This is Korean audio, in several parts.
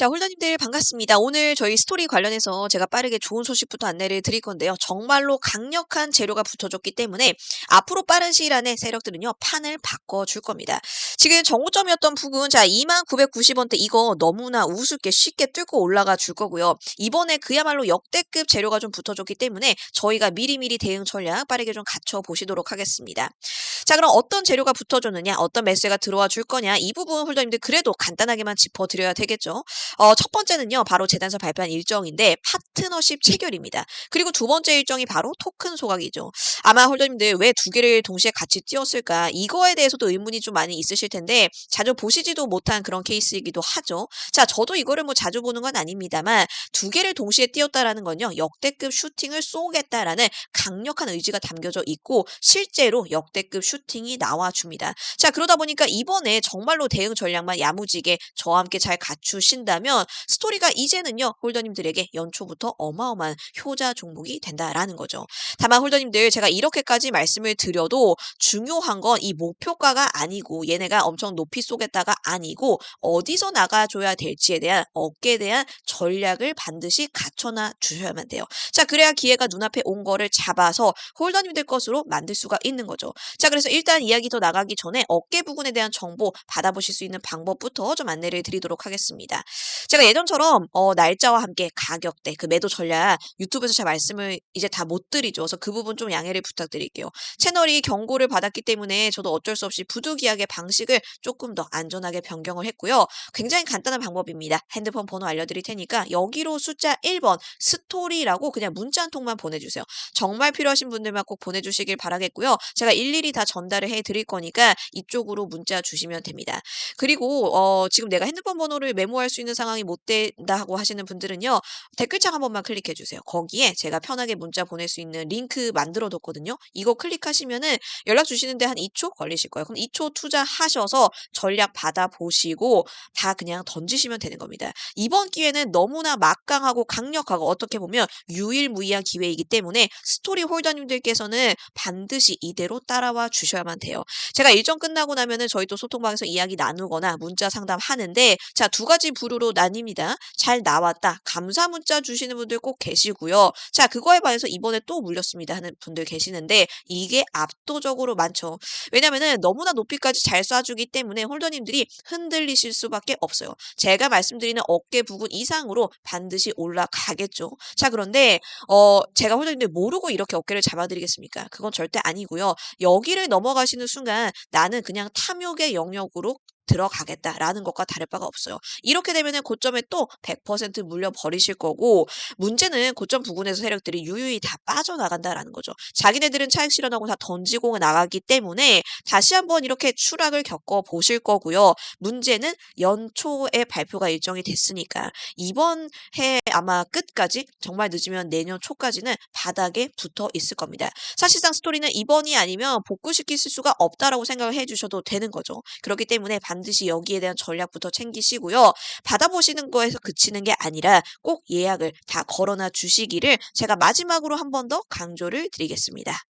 자, 홀더님들 반갑습니다. 오늘 저희 스토리 관련해서 제가 빠르게 좋은 소식부터 안내를 드릴 건데요. 정말로 강력한 재료가 붙어졌기 때문에 앞으로 빠른 시일 안에 세력들은요, 판을 바꿔줄 겁니다. 지금 정고점이었던 부근, 자, 2990원대 이거 너무나 우습게 쉽게 뚫고 올라가 줄 거고요. 이번에 그야말로 역대급 재료가 좀 붙어졌기 때문에 저희가 미리미리 대응 전략 빠르게 좀 갖춰 보시도록 하겠습니다. 자, 그럼 어떤 재료가 붙어줬느냐, 어떤 매수가 들어와 줄 거냐, 이 부분 홀더님들 그래도 간단하게만 짚어드려야 되겠죠. 어, 첫 번째는요, 바로 재단서 발표한 일정인데 파트너십 체결입니다. 그리고 두 번째 일정이 바로 토큰 소각이죠. 아마 홀더님들 왜 두 개를 동시에 같이 띄웠을까? 이거에 대해서도 의문이 좀 많이 있으실 텐데 자주 보시지도 못한 그런 케이스이기도 하죠. 자, 저도 이거를 뭐 자주 보는 건 아닙니다만 두 개를 동시에 띄웠다라는 건요, 역대급 슈팅을 쏘겠다라는 강력한 의지가 담겨져 있고 실제로 역대급 슈팅이 나와줍니다. 자, 그러다 보니까 이번에 정말로 대응 전략만 야무지게 저와 함께 잘 갖추신다 면 스토리가 이제는요, 홀더님들에게 연초부터 어마어마한 효자 종목이 된다라는 거죠. 다만 홀더님들 제가 이렇게까지 말씀을 드려도 중요한 건 이 목표가가 아니고 얘네가 엄청 높이 쏘겠다가 아니고 어디서 나가줘야 될지에 대한 어깨에 대한 전략을 반드시 갖춰놔 주셔야만 돼요. 자, 그래야 기회가 눈앞에 온 거를 잡아서 홀더님들 것으로 만들 수가 있는 거죠. 자, 그래서 일단 이야기 더 나가기 전에 어깨 부분에 대한 정보 받아보실 수 있는 방법부터 좀 안내를 드리도록 하겠습니다. 제가 예전처럼 어, 날짜와 함께 가격대, 그 매도 전략 유튜브에서 제 말씀을 이제 다 못 드리죠. 그래서 그 부분 좀 양해를 부탁드릴게요. 채널이 경고를 받았기 때문에 저도 어쩔 수 없이 부득이하게 방식을 조금 더 안전하게 변경을 했고요. 굉장히 간단한 방법입니다. 핸드폰 번호 알려드릴 테니까 여기로 숫자 1번 스토리라고 그냥 문자 한 통만 보내주세요. 정말 필요하신 분들만 꼭 보내주시길 바라겠고요. 제가 일일이 다 전달을 해드릴 거니까 이쪽으로 문자 주시면 됩니다. 그리고 어, 지금 내가 핸드폰 번호를 메모할 수 있는 상황이 못 된다고 하시는 분들은요. 댓글창 한 번만 클릭해 주세요. 거기에 제가 편하게 문자 보낼 수 있는 링크 만들어 뒀거든요. 이거 클릭하시면은 연락 주시는데 한 2초 걸리실 거예요. 그럼 2초 투자하셔서 전략 받아보시고 다 그냥 던지시면 되는 겁니다. 이번 기회는 너무나 막강하고 강력하고 어떻게 보면 유일무이한 기회이기 때문에 스토리 홀더님들께서는 반드시 이대로 따라와 주셔야만 돼요. 제가 일정 끝나고 나면은 저희 또 소통방에서 이야기 나누거나 문자 상담하는데 자, 두 가지 부류 로 나뉩니다. 잘 나왔다. 감사 문자 주시는 분들 꼭 계시고요. 자, 그거에 반해서 이번에 또 물렸습니다 하는 분들 계시는데 이게 압도적으로 많죠. 왜냐면은 너무나 높이까지 잘 쏴주기 때문에 홀더님들이 흔들리실 수밖에 없어요. 제가 말씀드리는 어깨 부분 이상으로 반드시 올라가겠죠. 자, 그런데 어, 제가 홀더님들 모르고 이렇게 어깨를 잡아드리겠습니까? 그건 절대 아니고요. 여기를 넘어가시는 순간 나는 그냥 탐욕의 영역으로 들어가겠다라는 것과 다를 바가 없어요. 이렇게 되면은 고점에 또 100% 물려 버리실 거고 문제는 고점 부근에서 세력들이 유유히 다 빠져나간다라는 거죠. 자기네들은 차익 실현하고 다 던지고 나가기 때문에 다시 한번 이렇게 추락을 겪어 보실 거고요. 문제는 연초에 발표가 일정이 됐으니까 이번 해 아마 끝까지 정말 늦으면 내년 초까지는 바닥에 붙어 있을 겁니다. 사실상 스토리는 이번이 아니면 복구시킬 수가 없다라고 생각을 해주셔도 되는 거죠. 그렇기 때문에 반드시 여기에 대한 전략부터 챙기시고요. 받아보시는 거에서 그치는 게 아니라 꼭 예약을 다 걸어놔 주시기를 제가 마지막으로 한 번 더 강조를 드리겠습니다.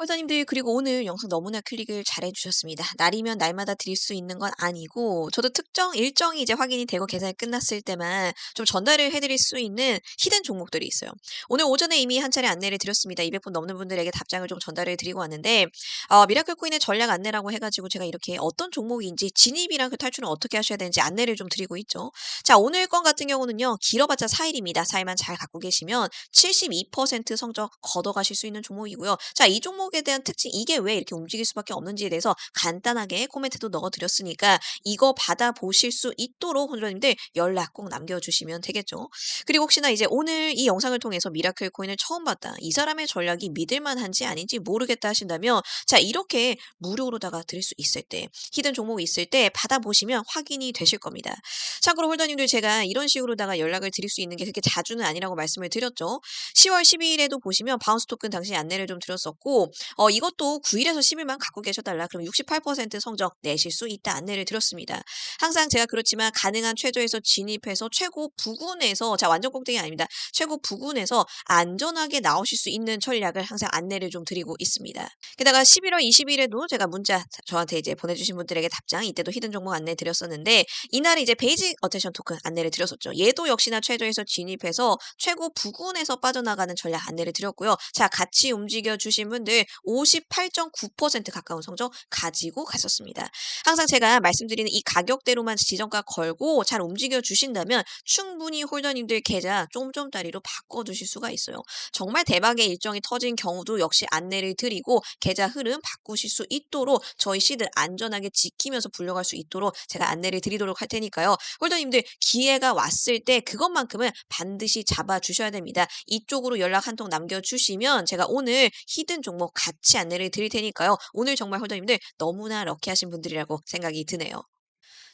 홀더님들 그리고 오늘 영상 너무나 클릭을 잘 해주셨습니다. 날이면 날마다 드릴 수 있는 건 아니고 저도 특정 일정이 이제 확인이 되고 계산이 끝났을 때만 좀 전달을 해드릴 수 있는 히든 종목들이 있어요. 오늘 오전에 이미 한 차례 안내를 드렸습니다. 200분 넘는 분들에게 답장을 좀 전달을 드리고 왔는데 어, 미라클 코인의 전략 안내라고 해가지고 제가 이렇게 어떤 종목인지 진입이랑 그 탈출은 어떻게 하셔야 되는지 안내를 좀 드리고 있죠. 자 오늘 건 같은 경우는요. 길어봤자 4일입니다. 4일만 잘 갖고 계시면 72% 성적 걷어가실 수 있는 종목이고요. 자 이 종목 종목에 대한 특징 이게 왜 이렇게 움직일 수밖에 없는지에 대해서 간단하게 코멘트도 넣어드렸으니까 이거 받아보실 수 있도록 혼조님들 연락 꼭 남겨주시면 되겠죠. 그리고 혹시나 이제 오늘 이 영상을 통해서 미라클 코인을 처음 봤다. 이 사람의 전략이 믿을만한지 아닌지 모르겠다 하신다면 자 이렇게 무료로다가 드릴 수 있을 때 히든 종목이 있을 때 받아보시면 확인이 되실 겁니다. 참고로 홀더님들 제가 이런 식으로다가 연락을 드릴 수 있는 게 그렇게 자주는 아니라고 말씀을 드렸죠. 10월 12일에도 보시면 바운스 토큰 당시 안내를 좀 드렸었고 어 이것도 9 일에서 10 일만 갖고 계셔 달라 그럼 68% 성적 내실 수 있다 안내를 드렸습니다. 항상 제가 그렇지만 가능한 최저에서 진입해서 최고 부군에서 자 완전 꼭대기 아닙니다. 최고 부군에서 안전하게 나오실 수 있는 전략을 항상 안내를 좀 드리고 있습니다. 게다가 11월 20일에도 제가 문자 자 저한테 이제 보내주신 분들에게 답장 이때도 히든 종목 안내 드렸었는데 이날 이제 베이직 어텐션 토큰 안내를 드렸었죠. 얘도 역시나 최저에서 진입해서 최고 부군에서 빠져나가는 전략 안내를 드렸고요. 자 같이 움직여 주신 분들 58.9% 가까운 성적 가지고 갔었습니다. 항상 제가 말씀드리는 이 가격대로만 지정가 걸고 잘 움직여 주신다면 충분히 홀더님들 계좌 쫌쫌따리로 바꿔 두실 수가 있어요. 정말 대박의 일정이 터진 경우도 역시 안내를 드리고 계좌 흐름 바꾸실 수 있도록 저희 시드 안전하게 지키면서 불려갈 수 있도록 제가 안내를 드리도록 할 테니까요. 홀더님들 기회가 왔을 때 그것만큼은 반드시 잡아 주셔야 됩니다. 이쪽으로 연락 한 통 남겨 주시면 제가 오늘 히든 종목 같이 안내를 드릴 테니까요. 오늘 정말 홀더님들 너무나 럭키하신 분들이라고 생각이 드네요.